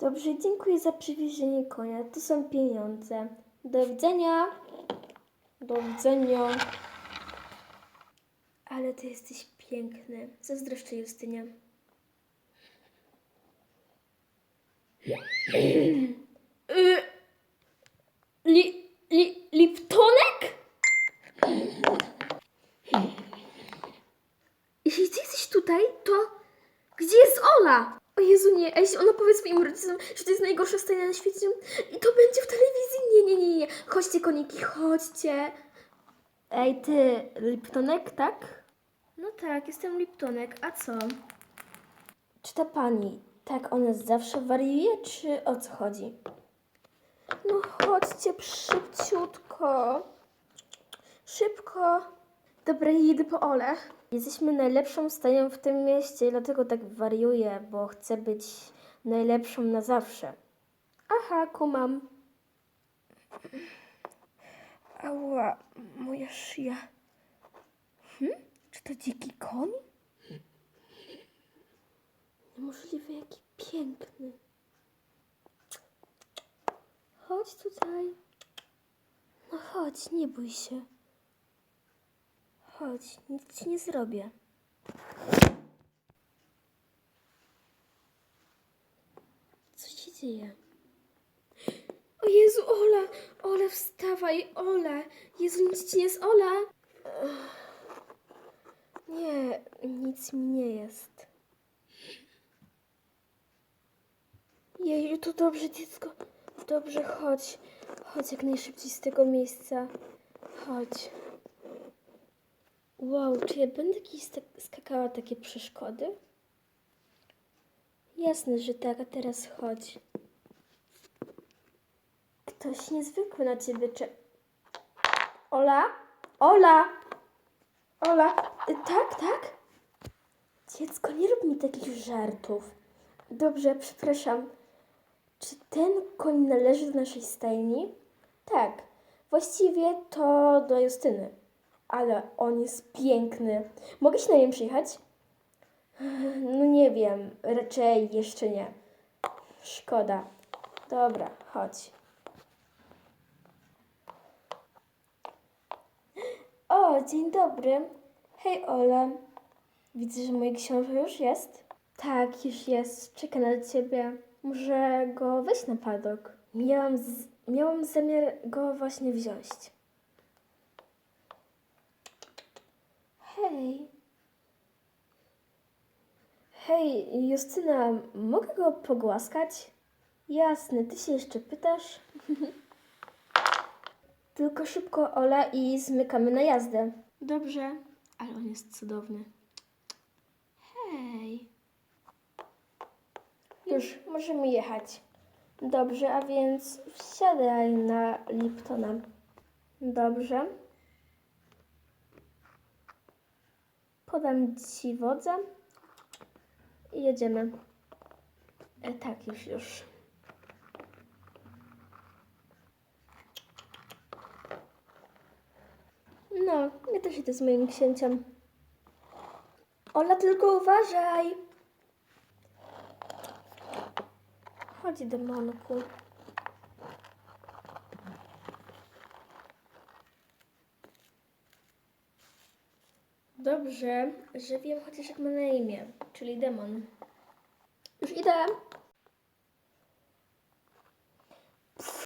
Dobrze, dziękuję za przywiezienie konia. To są pieniądze. Do widzenia. Do widzenia. Ale ty jesteś piękny. Zazdroszczę Justynie. Y, li, li, Liptonek? Jeśli ty jesteś tutaj, to gdzie jest Ola? O Jezu, nie. A jeśli ona powie swoim rodzicom, że to jest najgorsza stajnia na świecie i to będzie w telewizji? Nie, nie, nie, nie. Chodźcie, koniki, chodźcie. Ej, ty, Liptonek, tak? No tak, jestem Liptonek. A co? Czy ta pani tak ona zawsze wariuje, czy o co chodzi? No chodźcie szybciutko. Szybko. Dobra, jedę po Ole. Jesteśmy najlepszą stajnią w tym mieście, dlatego tak wariuję, bo chcę być najlepszą na zawsze. Aha, kumam. Ała, moja szyja. Hm? Czy to dziki koń? Niemożliwe, jaki piękny. Chodź tutaj. No chodź, nie bój się. Chodź, nic ci nie zrobię. Co się dzieje? O Jezu, Ola! Ola, wstawaj, Ola! Jezu, nic ci nie jest, Ola! Nie, nic mi nie jest. Jeju, to dobrze, dziecko. Dobrze, chodź. Chodź jak najszybciej z tego miejsca. Chodź. Wow, czy ja będę sta- skakała takie przeszkody? Jasne, że tak, a teraz chodź. Ktoś niezwykły na ciebie cze... Ola? Ola! Ola! Y, Tak, tak? Dziecko, nie rób mi takich żartów. Dobrze, przepraszam. Czy ten koń należy do naszej stajni? Tak. Właściwie to do Justyny. Ale on jest piękny. Mogę się na nim przyjechać? No nie wiem. Raczej jeszcze nie. Szkoda. Dobra, chodź. O, dzień dobry. Hej, Ola. Widzę, że mój książę już jest? Tak, już jest. Czeka na ciebie. Może go weź na padok. Miałam, z... Miałam zamiar go właśnie wziąć. Hej. Hej, Justyna, mogę go pogłaskać? Jasne, ty się jeszcze pytasz? Tylko szybko, Ola, i zmykamy na jazdę. Dobrze, ale on jest cudowny. Hej. Już, możemy jechać. Dobrze, a więc wsiadaj na Liptona. Dobrze. Podam ci wodę jedziemy. E, tak, już, już. No, ja też idę z moim księciem. Ola, tylko uważaj! Chodź, demonku. Dobrze, że wiem chociaż jak ma na imię, czyli demon. Już idę.